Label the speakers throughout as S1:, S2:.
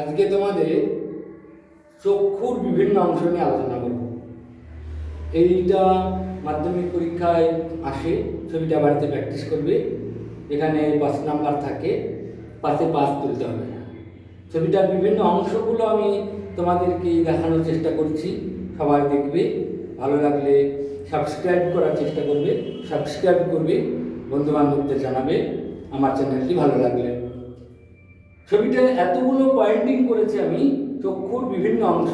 S1: আজকে তোমাদের চক্ষুর বিভিন্ন অংশ নিয়ে আলোচনা করব। এইটা মাধ্যমিক পরীক্ষায় আসে, ছবিটা বাড়িতে প্র্যাকটিস করবে। এখানে পাঁচ নাম্বার থাকে পাশে পাস তুলতে হবে ছবিটার বিভিন্ন অংশগুলো আমি তোমাদেরকে দেখানোর চেষ্টা করছি, সবাই দেখবে। ভালো লাগলে সাবস্ক্রাইব করার চেষ্টা করবে সাবস্ক্রাইব করবে বন্ধু বান্ধবদের জানাবে। আমার চ্যানেলটি ভালো লাগলে। ছবিটা এতগুলো পয়েন্টিং করেছি আমি, চক্ষুর বিভিন্ন অংশ,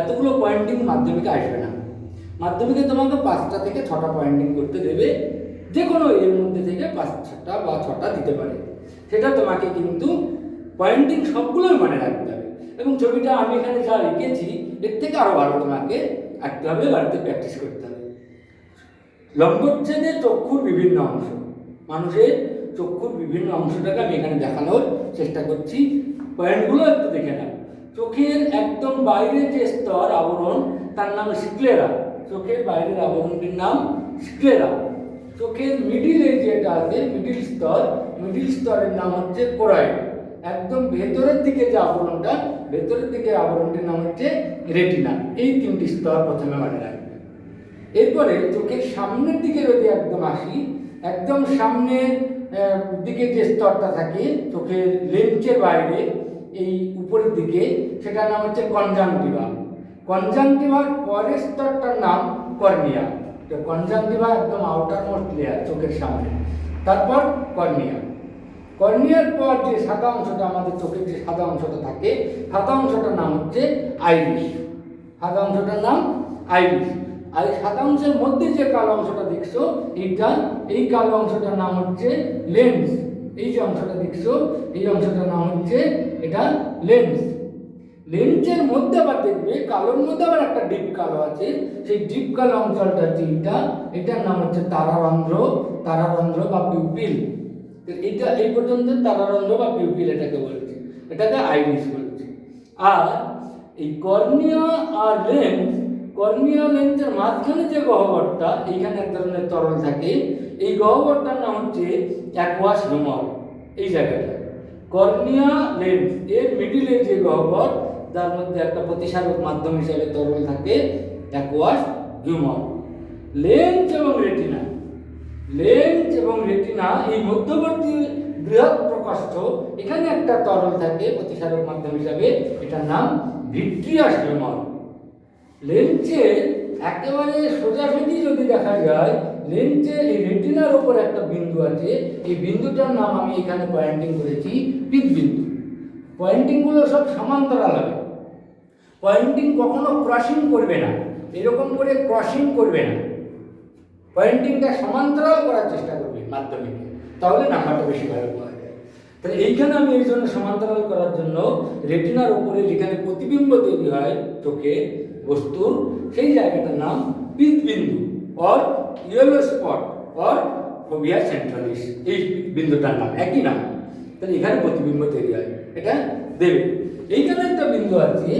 S1: এতগুলো পয়েন্টিং মাধ্যমিকে আসবে না। মাধ্যমিকে তোমাকে পাঁচটা থেকে ছটা পয়েন্টিং করতে দেবে যে কোনো এর মধ্যে থেকে পাঁচ, ছটা বা ছটা দিতে পারে। সেটা তোমাকে কিন্তু পয়েন্টিং সবগুলোই মনে রাখতে হবে। এবং ছবিটা আমি এখানে যা এঁকেছি এর থেকে আরও ভালো তোমাকে আঁকতে হবে, বাড়িতে প্র্যাকটিস করতে হবে। লম্বচ্ছেদে চক্ষুর বিভিন্ন অংশ, মানুষের চক্ষুর বিভিন্ন অংশটাকে আমি এখানে দেখানোর চেষ্টা করছি। পয়েন্টগুলো একটু দেখে নাও। চোখের একদম বাইরে যে স্তর আবরণ, তার নাম স্ক্লেরা। চোখের বাইরের আবরণটির নাম স্ক্লেরা। চোখের মিডিলে যেটা আছে মিডিল স্তর মিডিল স্তরের নাম হচ্ছে কোরাইড একদম ভেতরের দিকে যে আবরণটা, ভেতরের দিকে আবরণটির নাম হচ্ছে রেটিনা। এই তিনটি স্তর প্রথমে মানে রাখবে। এরপরে চোখের সামনের দিকে যদি একদম আসি, একদম সামনের দিকে যে স্তরটা থাকে, চোখের লেন্সের বাইরে, এই উপরের দিকে, সেটার নাম হচ্ছে কনজাংটিভা কনজাংটিভার পরের স্তরটার নাম কর্নিয়া তো কনজাংটিভা একদম আউটার মোস্ট লেয়ার চোখের সামনে। তারপর কর্নিয়া কর্নিয়ার পর যে সাদা অংশটা, আমাদের চোখের যে সাদা অংশটা থাকে, সাদা অংশটার নাম হচ্ছে আইরিশ সাদা অংশটার নাম আইরিশ আর এই সাদা অংশের মধ্যে যে কালো অংশটা দেখছ, এইটা, এই কালো অংশটার নাম হচ্ছে লেন্স এই যে অংশটা দেখছ, এই অংশটার নাম হচ্ছে এটা লেন্স লেন্সের মধ্যে আবার দেখবে, কালোর মধ্যে আবার একটা ডিপ কালো আছে। সেই ডিপ কালো অঞ্চলটা যেটা এটার নাম হচ্ছে তারারন্ধ্র তারারন্ধ্র বা পিউপিল এটা এই পর্যন্ত তারারন্ধ্র বা পিউপিল এটাকে বলছে, এটাকে আইরিস বলছে। আর এই কর্নিয়া আর লেন্স কর্নিয়া লেন্সের মাঝখানে যে গহ্বরটা, এইখানে এক ধরনের তরল থাকে। এই গহ্বরটার নাম হচ্ছে অ্যাকোয়াস হিউমার এই জায়গাটা। কর্নিয়া লেন্স, এর মিডিলে যে গহ্বর যার মধ্যে একটা প্রতিসারক মাধ্যম হিসেবে তরল থাকে অ্যাকোয়াস হিউমার লেন্স এবং রেটিনা, লেন্স এবং রেটিনা এই মধ্যবর্তী বৃহৎ প্রকাষ্ঠ, এখানে একটা তরল থাকে, প্রতিসারক মাধ্যম হিসাবে, এটার নাম ভিট্রিয়াস হিউমার লেন্সের একেবারে সোজাসুজি যদি দেখা যায় লেন্সের এই রেটিনার ওপর একটা বিন্দু আছে। এই বিন্দুটার নাম আমি এখানে পয়েন্টিং করেছি পিক বিন্দু। পয়েন্টিংগুলো সব সমান্তরাল হবে। পয়েন্টিং কখনো ক্রসিং করবে না। এরকম করে ক্রসিং করবে না। পয়েন্টিংটা সমান্তরাল করার চেষ্টা করবে মাধ্যমিকে। তাহলে নাম্বারটা বেশি ভালো যায় তাহলে এইখানে আমি এই জন্য সমান্তরাল করার জন্য রেটিনার উপরে যেখানে প্রতিবিম্ব তৈরি হয় চোখে বস্তুর, সেই জায়গাটার নাম বিন্দু or yellow spot or fovea centralis এই বিন্দুটার নাম, একই নাম। তাহলে এখানে প্রতিবিম্ব তৈরি হয়, এটা দেবে। এইখানে একটা বিন্দু আছে,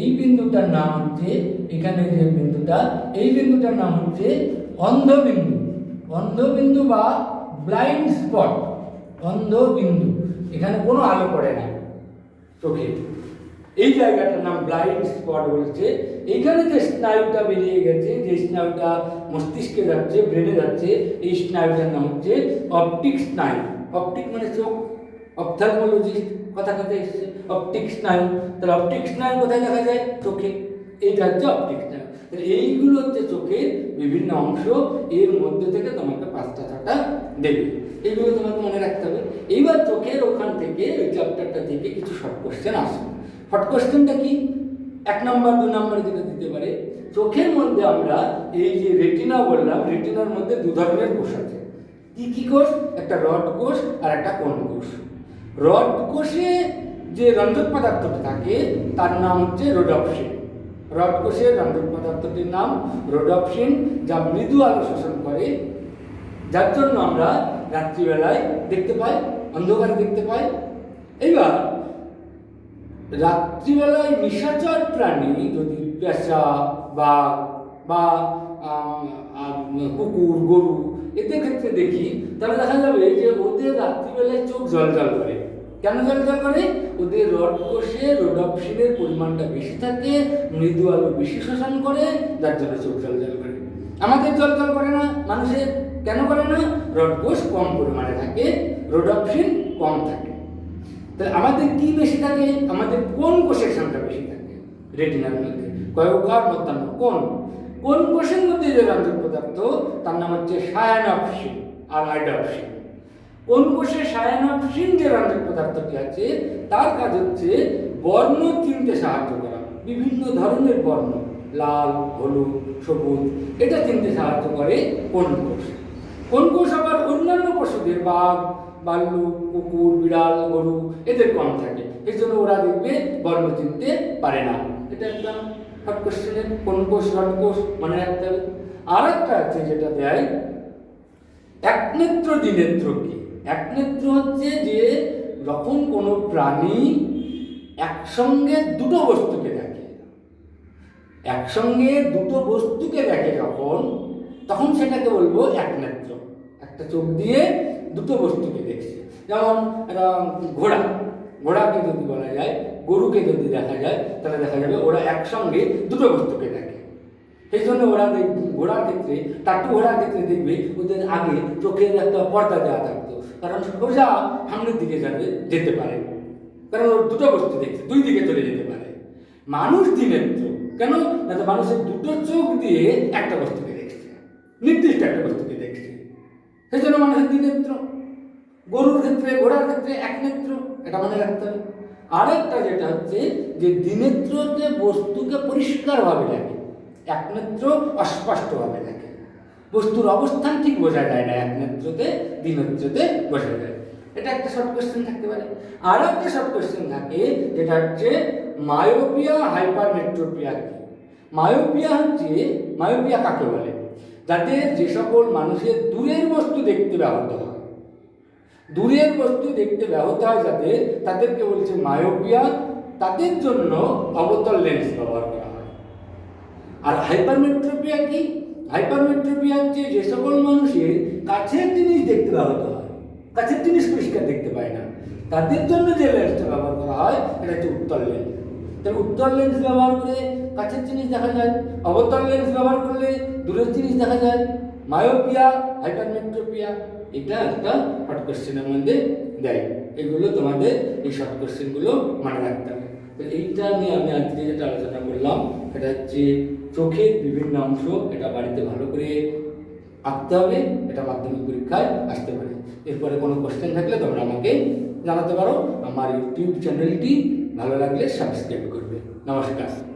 S1: এই বিন্দুটার নাম হচ্ছে, এখানে যে বিন্দুটা, এই বিন্দুটার নাম হচ্ছে অন্ধবিন্দু। অন্ধবিন্দু বা ব্লাইন্ড স্পট অন্ধবিন্দু। এখানে কোনো আলো পড়ে না চোখে। এই জায়গাটার নাম ব্লাইন্ড স্পট বলছে। এইখানে যে স্নায়ুটা বেরিয়ে গেছে, যে স্নায়ুটা মস্তিষ্কে যাচ্ছে ব্রেনে যাচ্ছে, এই স্নায়ুটার নাম হচ্ছে অপটিক স্নায়ু অপটিক মানে চোখ। অপথালমোলজিস্ট কথা কথা এসছে অপটিক স্নায়ু তাহলে অপটিক স্নায়ু কোথায় দেখা যায়? চোখে। এইটা হচ্ছে অপটিক স্নায়ু তাহলে এইগুলো হচ্ছে চোখের বিভিন্ন অংশ। এর মধ্যে থেকে তোমাকে পাঁচটা ছটা দেবে। এইগুলো তোমাকে মনে রাখতে হবে। এইবার চোখের ওখান থেকে ওই চ্যাপ্টারটা থেকে কিছু শর্ট কোশ্চেন আসবে শর্ট কোশ্চেনটা কি? এক নম্বর দু নম্বরে যেটা দিতে পারে। চোখের মধ্যে আমরা এই যে রেটিনা বললাম রেটিনার মধ্যে দু ধরনের কোষ আছে। কি কি কোষ? একটা রড কোষ আর একটা কোন কোষ। রড কোষে যে রঞ্জক পদার্থটা থাকে, তার নাম হচ্ছে রোডপসিন রড কোষের রঞ্জক পদার্থটির নাম রোডপসিন যা মৃদু আলো শোষণ করে। যার জন্য আমরা রাত্রিবেলায় দেখতে পাই অন্ধকারে দেখতে পাই এবার রাত্রিবেলায় নিশাচর প্রাণী যদি পেঁচা বা বা কুকুর, গরু এদের ক্ষেত্রে দেখি, তাহলে দেখা যাবে যে ওদের রাত্রিবেলায় চোখ জল জল করে। কেন জল জল করে? ওদের রড কোষে রোডপসিনের পরিমাণটা বেশি থাকে, মৃদু আলো বেশি শোষণ করে, যার জন্য চোখ জল জল করে। আমাদের জল জল করে না, মানুষের। কেন করে না? রড কোষ কম পরিমাণে থাকে রোডপসিন কম থাকে। তাহলে আমাদের কি বেশি থাকে? আমাদের কোন কোষের সংখ্যা বেশি থাকে? রেটিনার মধ্যে। কয়কার মধ্যাহ্ন কোন কোন কোষের মধ্যে যে রঞ্জক পদার্থ, তার নাম হচ্ছে সায়ানপসিন আর আইডপসিন কোন কোষে সায়ানপসিন যে রঞ্জক পদার্থটি আছে, তার কাজ হচ্ছে বর্ণ চিনতে সাহায্য করা। বিভিন্ন ধরনের বর্ণ, লাল, হলুদ, সবুজ, এটা চিনতে সাহায্য করে কোন কোষ। কোষ আবার অন্যান্য পশুদের বাঘ ভাল্লুক কুকুর, বিড়াল, গরু এদের কম থাকে। এই জন্য ওরা দেখবে বর্ণ চিনতে পারে না। এটা একটা হট কোশ্চেনের কোষ হট কোষ মনে রাখতে হবে। আর একটা আছে যেটা দেয়, একনেত্র দ্বিনেত্র কি? একনেত্র হচ্ছে যে যখন কোনো প্রাণী একসঙ্গে দুটো বস্তুকে দেখে, একসঙ্গে দুটো বস্তুকে দেখে যখন তখন সেটাকে বলব এক একনেত্র একটা চোখ দিয়ে দুটো বস্তুকে দেখছে। যেমন ঘোড়া। ঘোড়াকে যদি বলা যায়, গরুকে যদি দেখা যায়, তাহলে দেখা যাবে ওরা একসঙ্গে দুটো বস্তুকে দেখে। সেই জন্য ওরা ঘোড়ার ক্ষেত্রে টাট্টু ঘোড়ার ক্ষেত্রে দেখবে, ওদের আগে চোখের একটা পর্দা দেওয়া থাকতো। কারণ সোজা সামনের দিকে যাবে, যেতে পারে। কারণ ওর দুটো বস্তু দেখছে, দুই দিকে চলে যেতে পারে। মানুষ দিনেত্র কেন? না মানুষের দুটো চোখ দিয়ে একটা বস্তুকে নির্দিষ্ট একটা বস্তুকে দেখছে। সেই জন্য মানুষের দিনেত্র গরুর ক্ষেত্রে, ঘোড়ার ক্ষেত্রে এক নেত্র, এটা মনে রাখতে হবে। আরেকটা যেটা হচ্ছে যে দিনেত্রতে বস্তুকে পরিষ্কারভাবে দেখে, এক নেত্র অস্পষ্টভাবে দেখে। বস্তুর অবস্থান ঠিক বোঝা যায় না, এক নেত্রতে দিনেত্রতে বোঝা যায়। এটা একটা শর্ট কোয়েশ্চেন থাকতে পারে। আরও একটা শর্ট কোশ্চেন থাকে, যেটা হচ্ছে মায়োপিয়া হাইপারমেট্রোপিয়া কি? মায়োপিয়া হচ্ছে, মায়োপিয়া কাকে বলে? যাদের যে সকল মানুষের দূরের বস্তু দেখতে ব্যাহত হয়। দূরের বস্তু দেখতে ব্যাহত হয় যাতে তাদেরকে বলছে মায়োপিয়া তাদের জন্য অবতল লেন্স ব্যবহার করা হয়। আর হাইপারমেট্রোপিয়া কি? হাইপারমেট্রোপিয়া হচ্ছে যে সকল মানুষের কাছের জিনিস দেখতে ব্যাহত হয়। কাছের জিনিস পরিষ্কার দেখতে পায় না। তাদের জন্য যে লেন্সটা ব্যবহার করা হয়, এটা হচ্ছে উত্তর লেন্স তাহলে উত্তর লেন্স ব্যবহার করে কাছের জিনিস দেখা যায় অবতল লেন্স ব্যবহার করলে দূরের জিনিস দেখা যায় মায়োপিয়া হাইপারমেট্রোপিয়া এটা একটা শর্ট কোশ্চেনের মধ্যে দেয়। এগুলো তোমাদের এই শর্ট কোশ্চেনগুলো মনে রাখতে হবে। তো এইটা নিয়ে আমি আজকে যেটা আলোচনা করলাম এটা হচ্ছে চোখের বিভিন্ন অংশ, এটা বাড়িতে ভালো করে আঁকতে হবে, এটা মাধ্যমিক পরীক্ষায় আসতে পারে। এরপরে কোনো কোশ্চেন থাকলে তোমরা আমাকে জানাতে পারো। আমার ইউটিউব চ্যানেলটি ভালো লাগলে সাবস্ক্রাইব করবে। নমস্কার।